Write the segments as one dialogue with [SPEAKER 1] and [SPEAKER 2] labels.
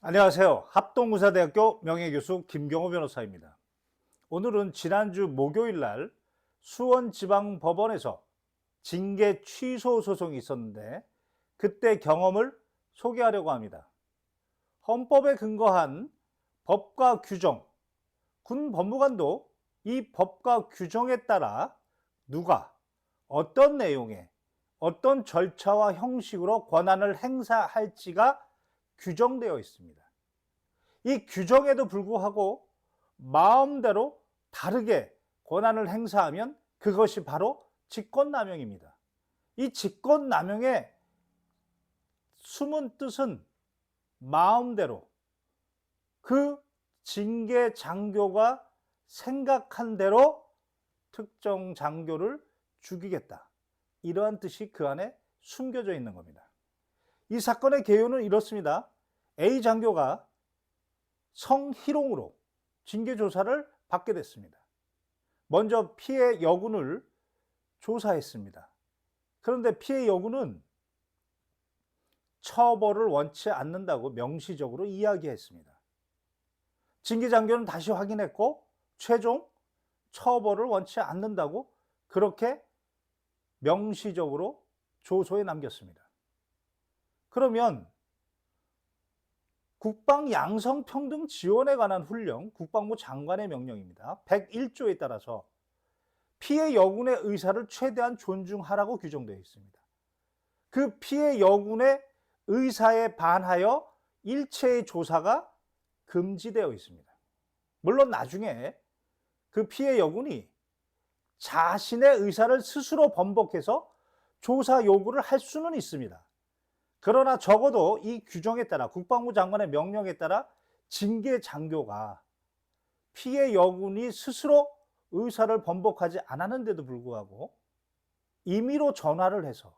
[SPEAKER 1] 안녕하세요. 합동의사대학교 명예교수 김경호 변호사입니다. 오늘은 지난주 목요일 날 수원지방법원에서 징계 취소 소송이 있었는데 그때 경험을 소개하려고 합니다. 헌법에 근거한 법과 규정, 군 법무관도 이 법과 규정에 따라 누가 어떤 내용에 어떤 절차와 형식으로 권한을 행사할지가 규정되어 있습니다. 이 규정에도 불구하고 마음대로 다르게 권한을 행사하면 그것이 바로 직권남용입니다. 이 직권남용의 숨은 뜻은 마음대로 그 징계 장교가 생각한 대로 특정 장교를 죽이겠다. 이러한 뜻이 그 안에 숨겨져 있는 겁니다. 이 사건의 개요는 이렇습니다. A 장교가 성희롱으로 징계 조사를 받게 됐습니다. 먼저 피해 여군을 조사했습니다. 그런데 피해 여군은 처벌을 원치 않는다고 명시적으로 이야기했습니다. 징계 장교는 다시 확인했고 최종 처벌을 원치 않는다고 그렇게 명시적으로 조소에 남겼습니다. 그러면 국방 양성 평등 지원에 관한 훈령, 국방부 장관의 명령입니다. 101조에 따라서 피해 여군의 의사를 최대한 존중하라고 규정되어 있습니다. 그 피해 여군의 의사에 반하여 일체의 조사가 금지되어 있습니다. 물론 나중에 그 피해 여군이 자신의 의사를 스스로 번복해서 조사 요구를 할 수는 있습니다. 그러나 적어도 이 규정에 따라 국방부 장관의 명령에 따라 징계 장교가 피해 여군이 스스로 의사를 번복하지 않았는데도 불구하고 임의로 전화를 해서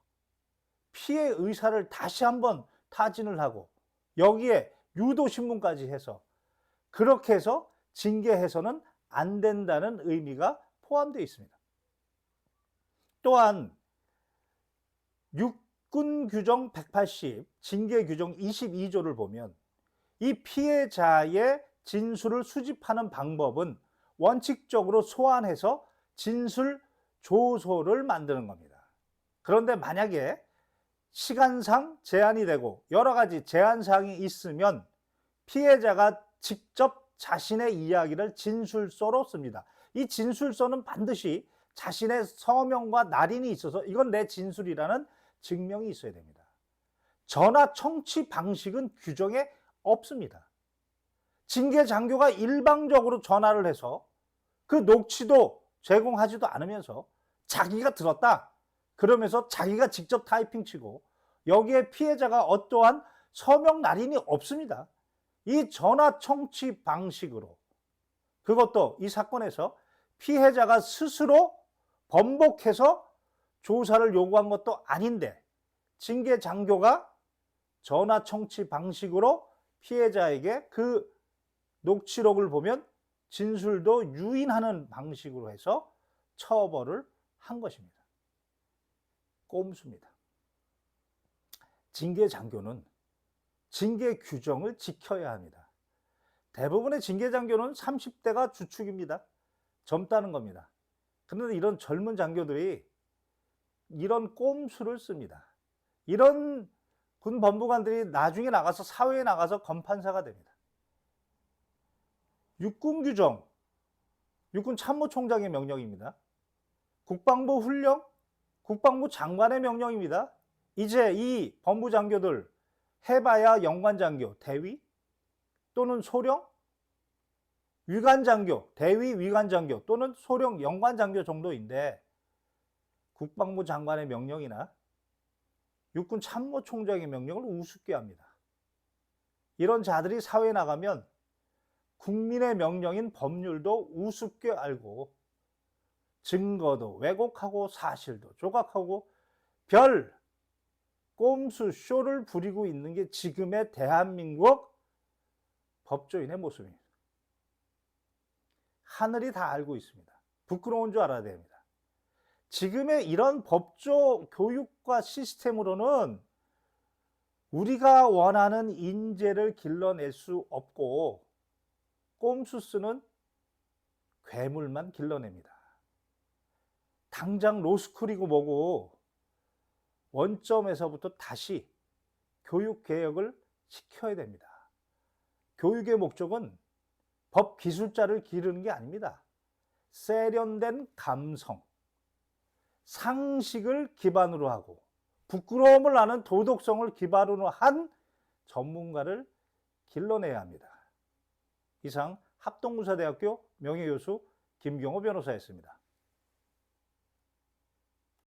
[SPEAKER 1] 피해 의사를 다시 한번 타진을 하고 여기에 유도신문까지 해서 그렇게 해서 징계해서는 안 된다는 의미가 포함되어 있습니다. 또한 6 군 규정 180, 징계 규정 22조를 보면 이 피해자의 진술을 수집하는 방법은 원칙적으로 소환해서 진술 조소를 만드는 겁니다. 그런데 만약에 시간상 제한이 되고 여러 가지 제한 사항이 있으면 피해자가 직접 자신의 이야기를 진술서로 씁니다. 이 진술서는 반드시 자신의 서명과 날인이 있어서 이건 내 진술이라는 증명이 있어야 됩니다. 전화 청취 방식은 규정에 없습니다. 징계 장교가 일방적으로 전화를 해서 그 녹취도 제공하지도 않으면서 자기가 들었다. 그러면서 자기가 직접 타이핑 치고 여기에 피해자가 어떠한 서명 날인이 없습니다. 이 전화 청취 방식으로 그것도 이 사건에서 피해자가 스스로 번복해서 조사를 요구한 것도 아닌데 징계 장교가 전화 청취 방식으로 피해자에게 그 녹취록을 보면 진술도 유인하는 방식으로 해서 처벌을 한 것입니다. 꼼수입니다. 징계 장교는 징계 규정을 지켜야 합니다. 대부분의 징계 장교는 30대가 주축입니다. 젊다는 겁니다. 그런데 이런 젊은 장교들이 이런 꼼수를 씁니다. 이런 군 법무관들이 나중에 나가서 사회에 나가서 검판사가 됩니다. 육군 규정, 육군 참모총장의 명령입니다. 국방부 훈령, 국방부 장관의 명령입니다. 이제 이 법무장교들 해봐야 영관장교, 대위 또는 소령, 위관장교, 대위 위관장교 또는 소령 영관장교 정도인데 국방부 장관의 명령이나 육군 참모총장의 명령을 우습게 합니다. 이런 자들이 사회에 나가면 국민의 명령인 법률도 우습게 알고 증거도 왜곡하고 사실도 조각하고 별 꼼수 쇼를 부리고 있는 게 지금의 대한민국 법조인의 모습입니다. 하늘이 다 알고 있습니다. 부끄러운 줄 알아야 됩니다. 지금의 이런 법조 교육과 시스템으로는 우리가 원하는 인재를 길러낼 수 없고 꼼수 쓰는 괴물만 길러냅니다. 당장 로스쿨이고 뭐고 원점에서부터 다시 교육 개혁을 시켜야 됩니다. 교육의 목적은 법 기술자를 기르는 게 아닙니다. 세련된 감성, 상식을 기반으로 하고 부끄러움을 아는 도덕성을 기반으로 한 전문가를 길러내야 합니다. 이상 합동문사대학교 명예교수 김경호 변호사였습니다.